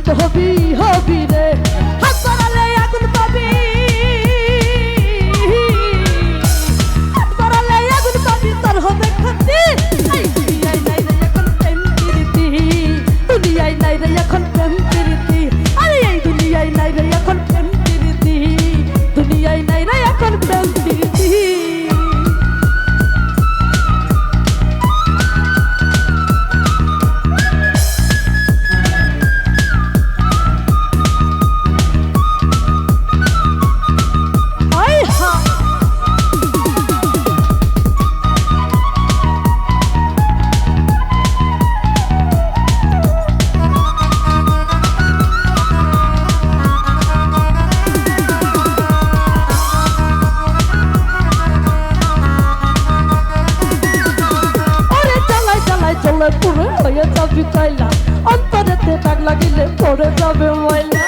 নষ্ট হবি হবি। পড়ে যাবে ময়লা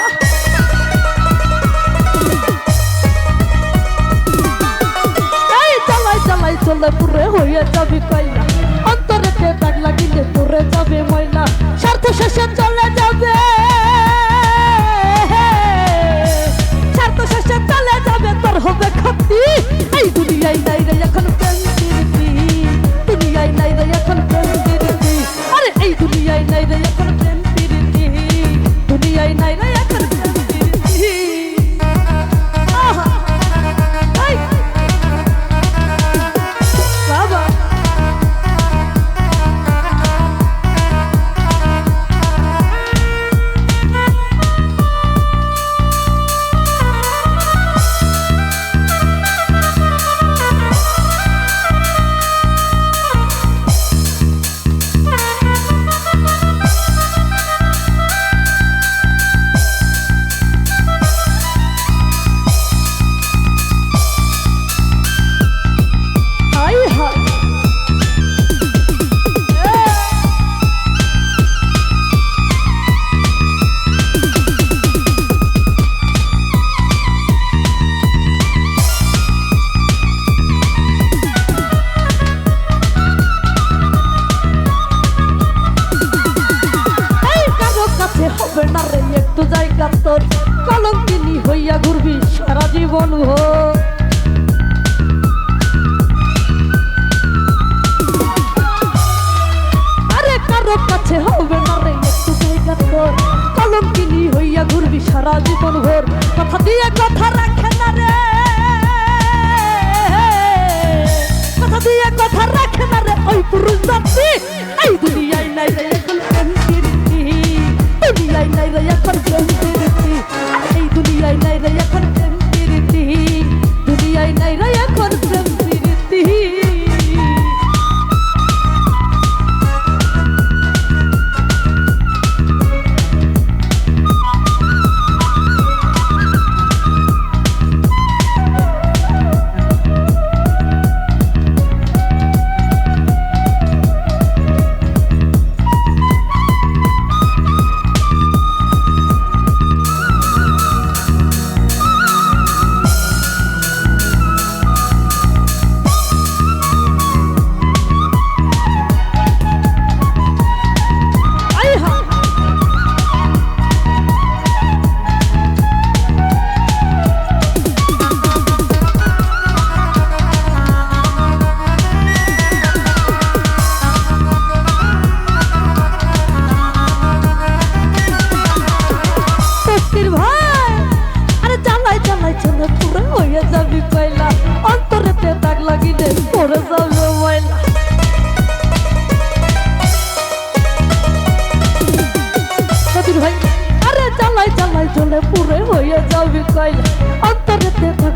এই চালাই চালাই, চলে পুরে হয়ে যাবি কয়লা অন্তরেতে দাগ লাগিলে পুরে যাবে ময়লা স্বার্থ শেষে চলে যাবে। স্বার্থ শেষে চলে যাবে, তোর হবে ক্ষতি। মায়ের বনু হো আরে কারও কাছে হবে না রে, একটু জায়গা তোর কলঙ্কিনি হইয়া ঘুরবি সারা জীবন ভোর। কথা দিয়ে কথা রাখে না রে। কথা দিয়ে কথা রাখে না রে, ওই পুরুষ জাতি। এই দুনিয়ায় নাই রে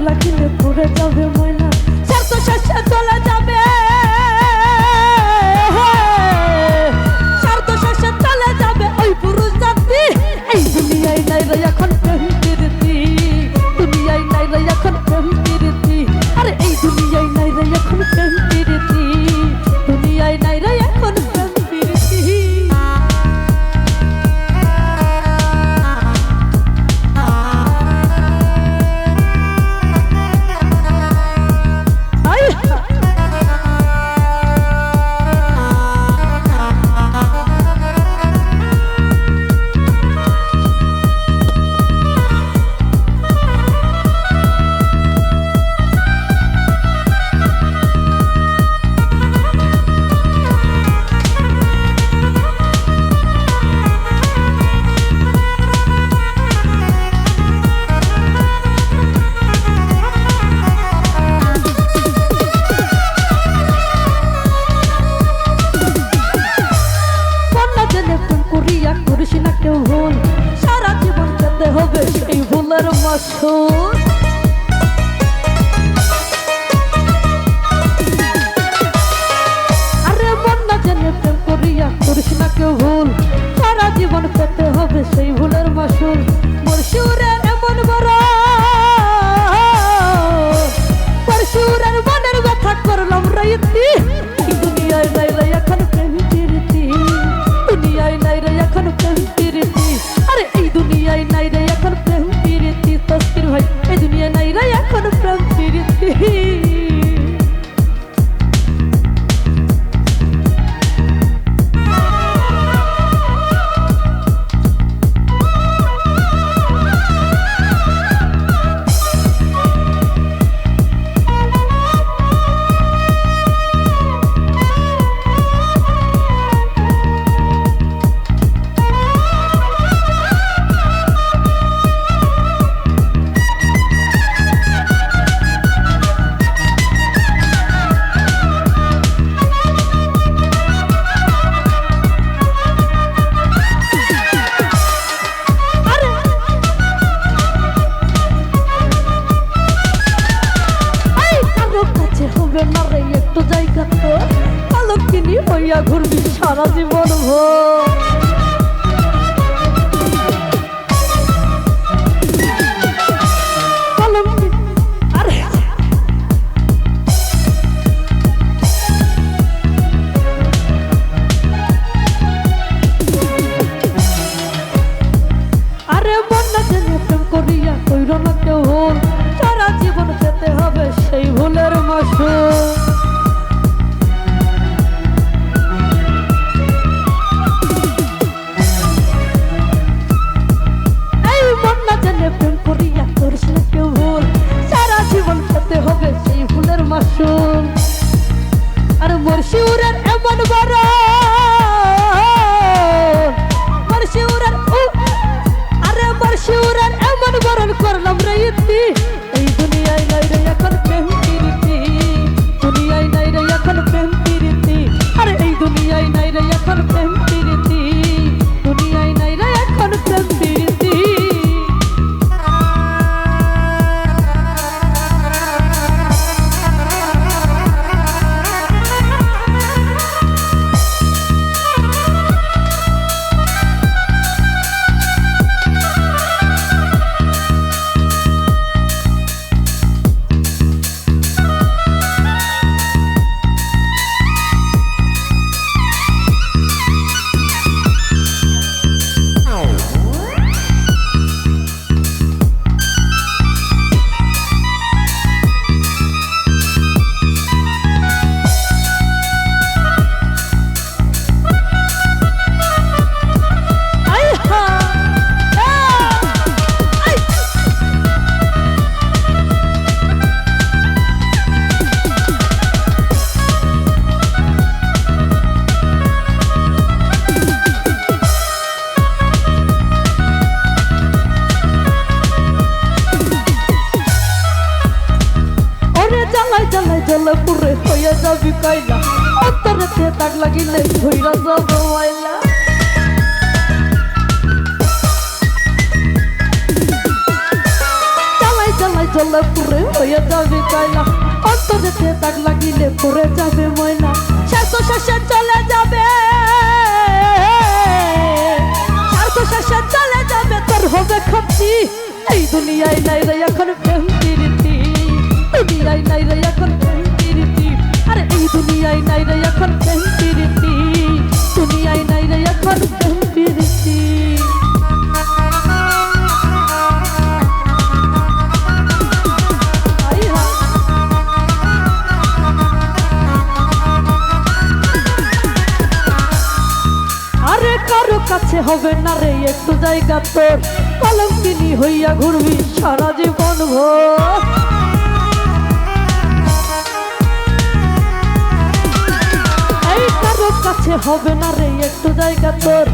লাগলে পুরে যাবে মন। আরে মন না জেনে প্রেম করিয়া করিস ভুল সারা জীবন পেতে হবে সেই ভুলের আলোকিনী হইয়া ঘুরবি সারা জীবন না সারা জীবন যেতে হবে সেই ভুলের মাসুল। কয়লা অন্তরেতে দাগ লাগিলে ধইরা যাব ময়লা জ্বালাই জ্বালাই জ্বালা পুরে হইয়া যাবি কয়লা অন্তরেতে দাগ লাগিলে পুরে যাবে ময়লা। শেষ শেষে চলে যাবে। শেষ শেষে চলে যাবে, তোর হবে ক্ষতি। এই দুনিয়ায় নাই রে এখন প্রেম দুনিয়ায় নাই রে দুনিয়ায় নাই রে এখন প্রেম প্রীতি দুনিয়ায় নাই রে এখন প্রেম প্রীতি আরে কারও কাছে হবে না রে একটু জায়গা তোর। কলম কিনি হইয়া ঘুরবি সারা জীবন ভোর। হবে না রে একটু জায়গা তোর।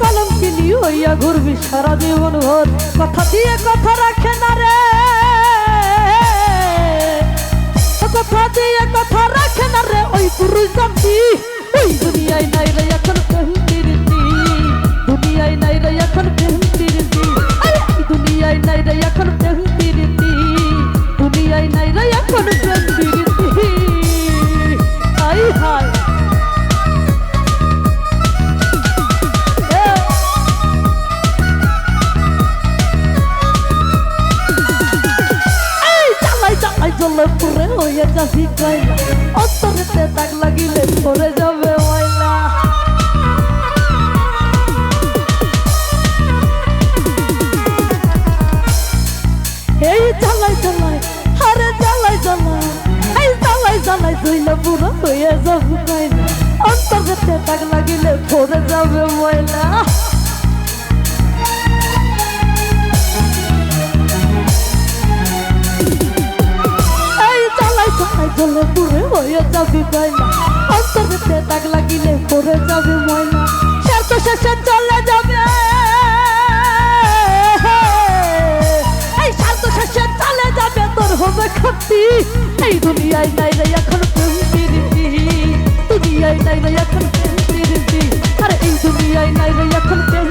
কলম কিনি হইয়া ঘুরবি সারা জীবন ভোর। কথা দিয়ে কথা রাখে না রে। কথা দিয়ে কথা রাখে না রে। ওই পুরুষ জাতি ওই দুনিয়ায় নাই রে অন্তরেতে তাক লাগিলে পড়ে হয়ে যাবি কয়লা অন্তরেতে দাগ লাগিলে পড়ে যাবে ময়লা শেষ শেষে চলে যাবে। এই স্বার্থ শেষে চলে যাবে, তোর হবে ক্ষতি। এই দুনিয়ায় নাই রে এখন প্রেম প্রীতি দুনিয়ায় নাই রে এখন প্রেম প্রীতি আরে এই দুনিয়ায় নাই রে এখন প্রেম